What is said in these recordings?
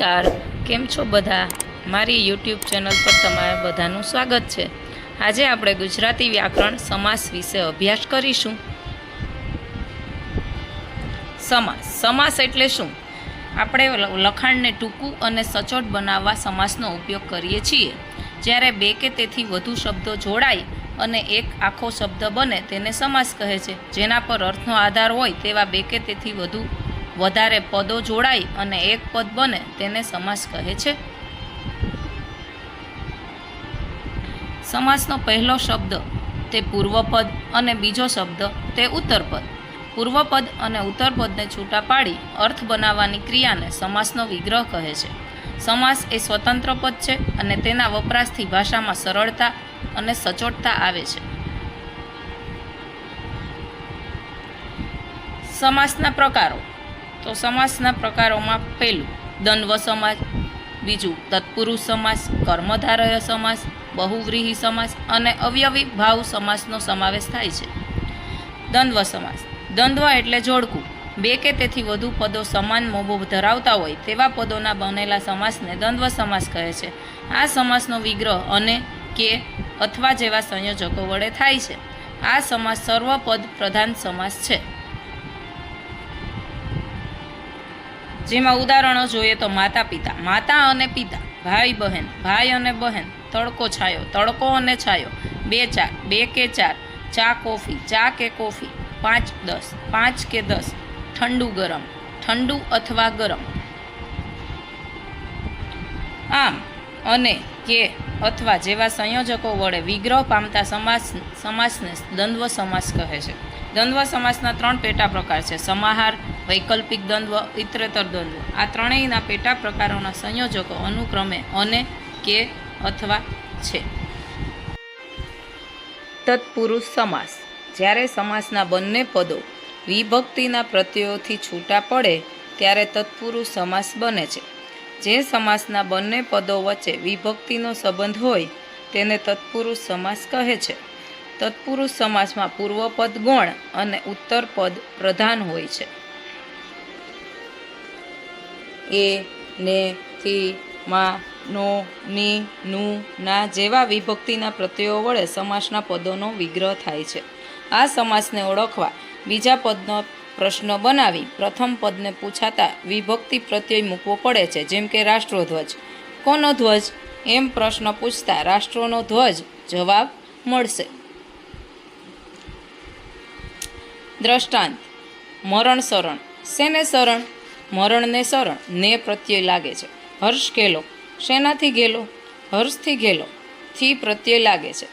નમસ્કાર, કેમ છો બધા? મારી યુટ્યુબ ચેનલ પર તમારા બધાનું સ્વાગત છે. આજે આપણે ગુજરાતી વ્યાકરણ સમાસ વિશે અભ્યાસ કરીશું. સમાસ સમાસ એટલે શું? આપણે લખાણને ટૂંકું અને સચોટ બનાવવા સમાસનો ઉપયોગ કરીએ છીએ. જ્યારે બે કે તેથી વધુ શબ્દો જોડાય અને એક આખો શબ્દ બને, તેને સમાસ કહે છે. જેના પર અર્થનો આધાર હોય તેવા બે કે તેથી વધુ વધારે પદો જોડાય અને એક પદ બને તેને સમાસ કહે છે. સમાસનો પહેલો શબ્દ, તે પૂર્વપદ અને બીજો શબ્દ, તે ઉત્તરપદ પૂર્વપદ અને ઉત્તરપદને છૂટા પાડી અર્થ બનાવવાની ક્રિયાને સમાસનો વિગ્રહ કહે છે. સમાસ એ સ્વતંત્ર પદ છે અને તેના વપરાશથી ભાષામાં સરળતા અને સચોટતા આવે છે. સમાસના પ્રકારો તો સમાસના પ્રકારોમાં પહેલું દ્વંદ્વ સમાસ બીજું, તત્પુરુષ સમાસ કર્મધારય સમાસ બહુવ્રીહી સમાસ અને અવયવી ભાવ સમાસનો સમાવેશ થાય છે. દ્વંદ્વ સમાસ દ્વંદ્વ એટલે જોડકું. બે કે તેથી વધુ પદો સમાન મોભો ધરાવતા હોય તેવા પદોના બનેલા સમાસને દ્વંદ્વ સમાસ કહે છે. આ સમાસનો વિગ્રહ અને કે અથવા જેવા સંયોજકો વડે થાય છે. આ સમાસ સર્વપદ પ્રધાન સમાસ છે. જેમાં ઉદાહરણો જોઈએ તો માતા પિતા, માતા અને પિતા, ભાઈ બહેન, ભાઈ અને બહેન, તડકો છાયો, તડકો અને છાયો, બે ચાર, બે કે ચાર, ચા કોફી, ચા કે કોફી, પાંચ દસ, પાંચ કે દસ, ઠંડુ ગરમ, ઠંડુ અથવા ગરમ. આમ અને કે અથવા જેવા સંયોજકો વડે વિગ્રહ પામતા સમાસ, સમાસને દ્વંદ્વ સમાસ કહે છે. દ્વંદ્વ સમાસના ત્રણ પેટા પ્રકાર છે. સમાહાર, વૈકલ્પિક દ્વંદ્વ, ઇતરેતર દ્વંદ્વ. આ ત્રણેયના પેટા પ્રકારોના સંયોજકો અનુક્રમે અને, કે અથવા છે. તત્પુરુષ સમાસ. જ્યારે સમાસના બંને પદો વિભક્તિના પ્રત્યયોથી છૂટા પડે, ત્યારે તત્પુરુષ સમાસ બને છે. જે સમાસના બંને પદો વચ્ચે વિભક્તિનો સંબંધ હોય, તેને તત્પુરુષ સમાસ કહે છે. તત્પુરુષ સમાસમાં પૂર્વપદ ગૌણ અને ઉત્તરપદ પ્રધાન હોય છે. એ, ને, થી, માં, નો, ની, નું, ના જેવા વિભક્તિના પ્રત્યયો વડે સમાસના પદોનો વિગ્રહ થાય છે. આ સમાસને ઓળખવા બીજા પદનો પ્રશ્ન બનાવી પ્રથમ પદને પૂછાતા વિભક્તિ પ્રત્યય મૂકવો પડે છે, જેમ કે રાષ્ટ્રધ્વજ કોનો ધ્વજ? એમ પ્રશ્ન પૂછતા રાષ્ટ્રોનો ધ્વજ જવાબ મળશે. દ્રષ્ટાંત. મરણ શરણ. શેને શરણ? મરણને શરણ. ને પ્રત્યય લાગે છે. હર્ષ ગેલો. શેનાથી ગેલો? હર્ષથી ગેલો. થી પ્રત્યય લાગે છે.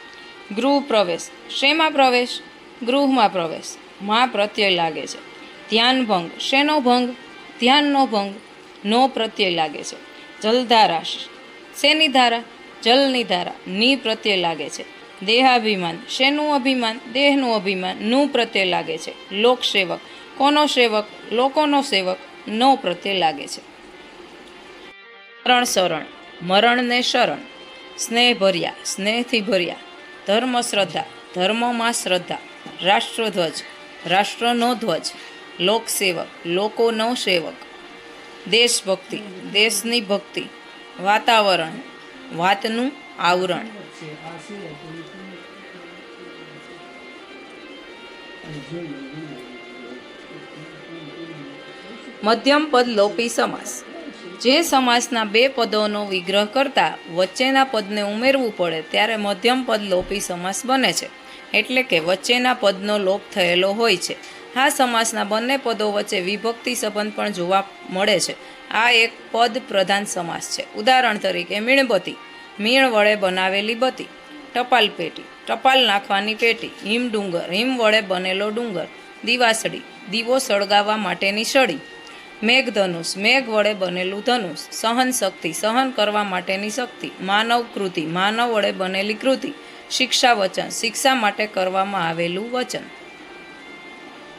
ગૃહ પ્રવેશ. શેમાં પ્રવેશ? ગૃહમાં પ્રવેશ. માં પ્રત્યય લાગે છે. ધ્યાન ભંગ. શેનો ભંગ? ધ્યાનનો ભંગ. નો પ્રત્યય લાગે છે. જલધારા. શેની ધારા? જલની ધારા. ની પ્રત્યય લાગે છે. દેહાભિમાન. શેનું અભિમાન? દેહનું અભિમાન. નું પ્રત્યય લાગે છે. લોકસેવક. કોનો સેવક? લોકોનો સેવક. નો પ્રત્યય લાગે છે. મરણ શરણ મરણને શરણ. સ્નેહ ભર્યા સ્નેહથી ભર્યા ધર્મ શ્રદ્ધા ધર્મમાં શ્રદ્ધા. રાષ્ટ્રધ્વજ. રાષ્ટ્રનો ધ્વજ. લોકસેવક, લોકોનો સેવક. દેશભક્તિ, દેશની ભક્તિ, વાતાવરણ, વાતનું આવરણ. મધ્યમ પદ લોપી સમાસ. જે સમાસના બે પદોનો વિગ્રહ કરતા વચ્ચેના પદને ઉમેરવું પડે ત્યારે મધ્યમ પદ લોપી સમાસ બને છે. એટલે કે વચ્ચેના પદનો લોપ થયેલો હોય છે. આ સમાસના બંને પદો વચ્ચે વિભક્તિ સંબંધ પણ જોવા મળે છે. આ એક પદ પ્રધાન સમાસ છે. ઉદાહરણ તરીકે મીણબત્તી. મીણ વડે બનાવેલી બત્તી. ટપાલ પેટી. ટપાલ નાખવાની પેટી. હિમ ડુંગર. હિમ વડે બનેલો ડુંગર. દિવાસળી. દીવો સળગાવવા માટેની સળી. મેઘધનુષ. મેઘ વડે બનેલું ધનુષ. સહન શક્તિ. સહન કરવા માટેની શક્તિ. માનવ કૃતિ. માનવ વડે બનેલી કૃતિ. શિક્ષા વચન. શિક્ષા માટે કરવામાં આવેલું વચન.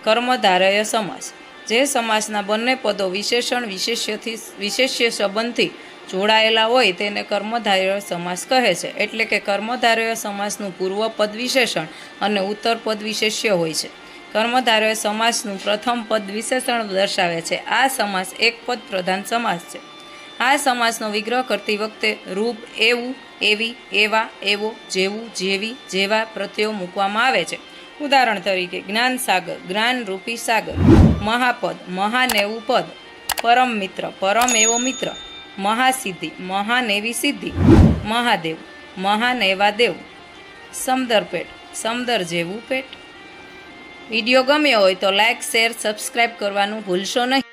કર્મધારય સમાસ. જે સમાસના બંને પદો વિશેષણ વિશેષ્યથી વિશેષ્ય સંબંધથી જોડાયેલા હોય તેને કર્મધારય સમાસ કહે છે. એટલે કે કર્મધારય સમાસનું પૂર્વ પદ વિશેષણ અને ઉત્તર પદ વિશેષ્ય હોય છે. કર્મધારય સમાસનું પ્રથમ પદ વિશેષણ દર્શાવે છે. આ સમાસ એક પદ પ્રધાન સમાસ છે. આ સમાસનો વિગ્રહ કરતી વખતે રૂપ એવું, એવી, એવા, એવો, જેવું, જેવી, જેવા પ્રત્યયો મૂકવામાં આવે છે. ઉદાહરણ તરીકે જ્ઞાન સાગર જ્ઞાનરૂપી સાગર, મહાપદ મહાન એવું પદ, પરમ મિત્ર, પરમ એવો મિત્ર, મહાસિદ્ધિ મહાન એવી સિદ્ધિ, મહાદેવ મહાન એવા દેવ સમદર પેટ સમદર જેવું પેટ. વીડિયો ગમ્યો હોય તો લાઇક શેર સબસ્ક્રાઈબ કરવાનું ભૂલશો નહીં.